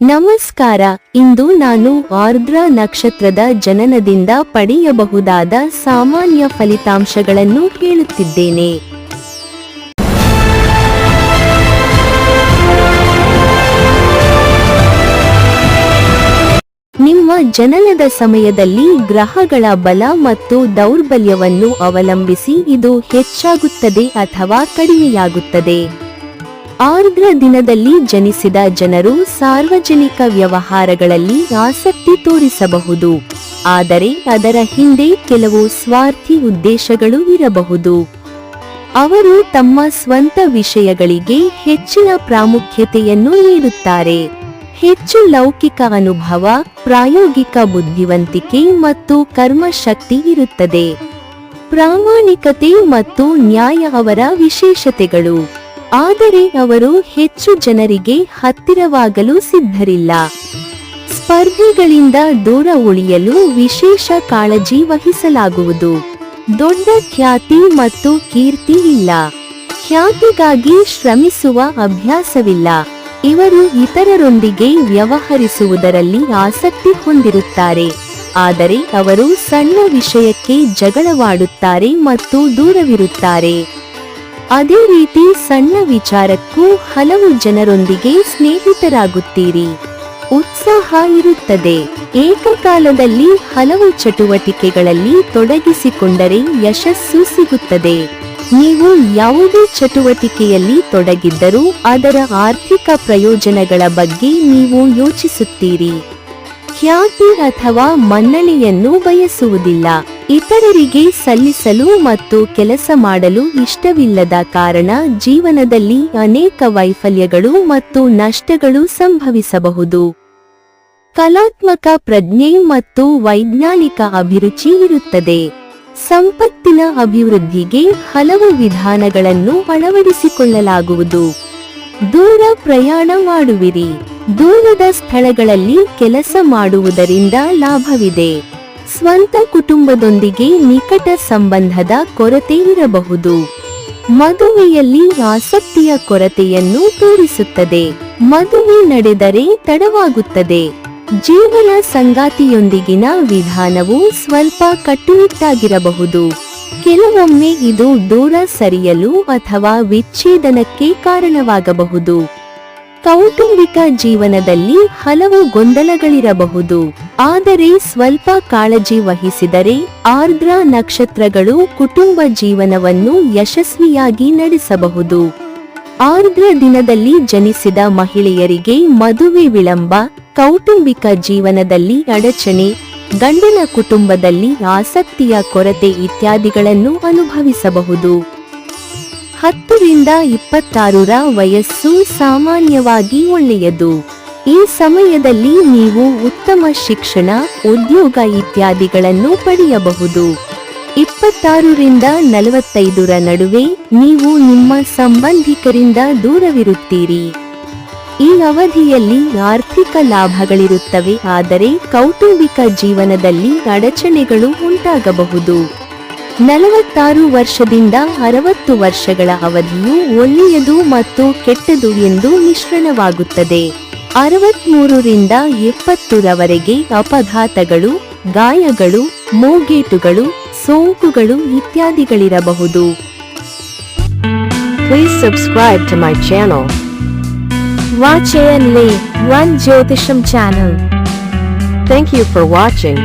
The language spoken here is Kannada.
ನಮಸ್ಕಾರ, ಇಂದು ನಾನು ಆರ್ದ್ರ ನಕ್ಷತ್ರದ ಜನನದಿಂದ ಪಡೆಯಬಹುದಾದ ಸಾಮಾನ್ಯ ಫಲಿತಾಂಶಗಳನ್ನು ಹೇಳುತ್ತಿದ್ದೇನೆ. ನಿಮ್ಮ ಜನನದ ಸಮಯದಲ್ಲಿ ಗ್ರಹಗಳ ಬಲ ಮತ್ತು ದೌರ್ಬಲ್ಯವನ್ನು ಅವಲಂಬಿಸಿ ಇದು ಹೆಚ್ಚಾಗುತ್ತದೆ ಅಥವಾ ಕಡಿಮೆಯಾಗುತ್ತದೆ. ಆರ್ದ್ರ ದಿನದಲ್ಲಿ ಜನಿಸಿದ ಜನರು ಸಾರ್ವಜನಿಕ ವ್ಯವಹಾರಗಳಲ್ಲಿ ಆಸಕ್ತಿ ತೋರಿಸಬಹುದು. ಆದರೆ ಅದರ ಹಿಂದೆ ಕೆಲವು ಸ್ವಾರ್ಥಿ ಉದ್ದೇಶಗಳು ಇರಬಹುದು. ಅವರು ತಮ್ಮ ಸ್ವಂತ ವಿಷಯಗಳಿಗೆ ಹೆಚ್ಚಿನ ಪ್ರಾಮುಖ್ಯತೆಯನ್ನು ನೀಡುತ್ತಾರೆ. ಹೆಚ್ಚು ಲೌಕಿಕ ಅನುಭವ, ಪ್ರಾಯೋಗಿಕ ಬುದ್ಧಿವಂತಿಕೆ ಮತ್ತು ಕರ್ಮಶಕ್ತಿ ಇರುತ್ತದೆ. ಪ್ರಾಮಾಣಿಕತೆ ಮತ್ತು ನ್ಯಾಯ ಅವರ ವಿಶೇಷತೆಗಳು. ಆದರೆ ಅವರು ಹೆಚ್ಚು ಜನರಿಗೆ ಹತ್ತಿರವಾಗಲು ಸಿದ್ಧರಿಲ್ಲ. ಸ್ಪರ್ಧೆಗಳಿಂದ ದೂರ ಉಳಿಯಲು ವಿಶೇಷ ಕಾಳಜಿ ವಹಿಸಲಾಗುವುದು. ದೊಡ್ಡ ಖ್ಯಾತಿ ಮತ್ತು ಕೀರ್ತಿ ಇಲ್ಲ. ಖ್ಯಾತಿಗಾಗಿ ಶ್ರಮಿಸುವ ಅಭ್ಯಾಸವಿಲ್ಲ. ಇವರು ಇತರರೊಂದಿಗೆ ವ್ಯವಹರಿಸುವುದರಲ್ಲಿ ಆಸಕ್ತಿ ಹೊಂದಿರುತ್ತಾರೆ. ಆದರೆ ಅವರು ಸಣ್ಣ ವಿಷಯಕ್ಕೆ ಜಗಳವಾಡುತ್ತಾರೆ ಮತ್ತು ದೂರವಿರುತ್ತಾರೆ. ಅದೇ ರೀತಿ ಸಣ್ಣ ವಿಚಾರಕ್ಕೂ ಹಲವು ಜನರೊಂದಿಗೆ ಸ್ನೇಹಿತರಾಗುತ್ತೀರಿ. ಉತ್ಸಾಹ ಇರುತ್ತದೆ. ಏಕಕಾಲದಲ್ಲಿ ಹಲವು ಚಟುವಟಿಕೆಗಳಲ್ಲಿ ತೊಡಗಿಸಿಕೊಂಡರೆ ಯಶಸ್ಸು ಸಿಗುತ್ತದೆ. ನೀವು ಯಾವುದೇ ಚಟುವಟಿಕೆಯಲ್ಲಿ ತೊಡಗಿದ್ದರೂ ಅದರ ಆರ್ಥಿಕ ಪ್ರಯೋಜನಗಳ ಬಗ್ಗೆ ನೀವು ಯೋಚಿಸುತ್ತೀರಿ. ಖ್ಯಾತಿ ಅಥವಾ ಮನ್ನಣೆಯನ್ನು ಬಯಸುವುದಿಲ್ಲ. ಇತರರಿಗೆ ಸಲ್ಲಿಸಲು ಮತ್ತು ಕೆಲಸ ಮಾಡಲು ಇಷ್ಟವಿಲ್ಲದ ಕಾರಣ ಜೀವನದಲ್ಲಿ ಅನೇಕ ವೈಫಲ್ಯಗಳು ಮತ್ತು ನಷ್ಟಗಳು ಸಂಭವಿಸಬಹುದು. ಕಲಾತ್ಮಕ ಪ್ರಜ್ಞೆ ಮತ್ತು ವೈಜ್ಞಾನಿಕ ಅಭಿರುಚಿ ಇರುತ್ತದೆ. ಸಂಪತ್ತಿನ ಅಭಿವೃದ್ಧಿಗೆ ಹಲವು ವಿಧಾನಗಳನ್ನು ಅಳವಡಿಸಿಕೊಳ್ಳಲಾಗುವುದು. ದೂರ ಪ್ರಯಾಣ ಮಾಡುವಿರಿ. ದೂರದ ಸ್ಥಳಗಳಲ್ಲಿ ಕೆಲಸ ಮಾಡುವುದರಿಂದ ಲಾಭವಿದೆ. ಸ್ವಂತ ಕುಟುಂಬದೊಂದಿಗೆ ನಿಕಟ ಸಂಬಂಧದ ಕೊರತೆ ಇರಬಹುದು ಮದುವೆಯಲ್ಲಿ ಆಸಕ್ತಿಯ ಕೊರತೆಯನ್ನು ತೋರಿಸುತ್ತದೆ. ಮದುವೆ ನಡೆದರೆ ತಡವಾಗುತ್ತದೆ. ಜೀವನ ಸಂಗಾತಿಯೊಂದಿಗಿನ ವಿಧಾನವು ಸ್ವಲ್ಪ ಕಟ್ಟುನಿಟ್ಟಾಗಿರಬಹುದು. ಕೆಲವೊಮ್ಮೆ ಇದು ದೂರ ಸರಿಯಲು ಅಥವಾ ವಿಚ್ಛೇದನಕ್ಕೆ ಕಾರಣವಾಗಬಹುದು. ಕೌಟುಂಬಿಕ ಜೀವನದಲ್ಲಿ ಹಲವು ಗೊಂದಲಗಳಿರಬಹುದು. ಆದರೆ ಸ್ವಲ್ಪ ಕಾಳಜಿ ವಹಿಸಿದರೆ ಆರ್ದ್ರ ನಕ್ಷತ್ರಗಳು ಕುಟುಂಬ ಜೀವನವನ್ನು ಯಶಸ್ವಿಯಾಗಿ ನಡೆಸಬಹುದು. ಆರ್ದ್ರ ದಿನದಲ್ಲಿ ಜನಿಸಿದ ಮಹಿಳೆಯರಿಗೆ ಮದುವೆ ವಿಳಂಬ, ಕೌಟುಂಬಿಕ ಜೀವನದಲ್ಲಿ ಅಡಚಣೆ, ಗಂಡನ ಕುಟುಂಬದಲ್ಲಿ ಆಸಕ್ತಿಯ ಕೊರತೆ ಇತ್ಯಾದಿಗಳನ್ನು ಅನುಭವಿಸಬಹುದು. ಹತ್ತರಿಂದ ಇಪ್ಪತ್ತಾರರ ವಯಸ್ಸು ಸಾಮಾನ್ಯವಾಗಿ ಒಳ್ಳೆಯದು. ಈ ಸಮಯದಲ್ಲಿ ನೀವು ಉತ್ತಮ ಶಿಕ್ಷಣ, ಉದ್ಯೋಗ ಇತ್ಯಾದಿಗಳನ್ನು ಪಡೆಯಬಹುದು. ಇಪ್ಪತ್ತಾರರಿಂದ ನಲವತ್ತೈದರ ನಡುವೆ ನೀವು ನಿಮ್ಮ ಸಂಬಂಧಿಕರಿಂದ ದೂರವಿರುತ್ತೀರಿ. ಈ ಅವಧಿಯಲ್ಲಿ ಆರ್ಥಿಕ ಲಾಭಗಳಿರುತ್ತವೆ, ಆದರೆ ಕೌಟುಂಬಿಕ ಜೀವನದಲ್ಲಿ ಅಡಚಣೆಗಳು ಉಂಟಾಗಬಹುದು. ನಲವತ್ತಾರು ವರ್ಷದಿಂದ ಅರವತ್ತು ವರ್ಷಗಳ ಅವಧಿಯು ಒಳ್ಳೆಯದು ಮತ್ತು ಕೆಟ್ಟದು ಎಂದು ಮಿಶ್ರಣವಾಗುತ್ತದೆ. ಅರವತ್ಮೂರು ರಿಂದ ಅಪಘಾತಗಳು ಗಾಯಗಳು ಮೂಗೇಟುಗಳು ಸೋಂಕುಗಳು ಇತ್ಯಾದಿಗಳಿರಬಹುದು. Please subscribe to my channel watch N lay one Jyothisham channel. Thank you for watching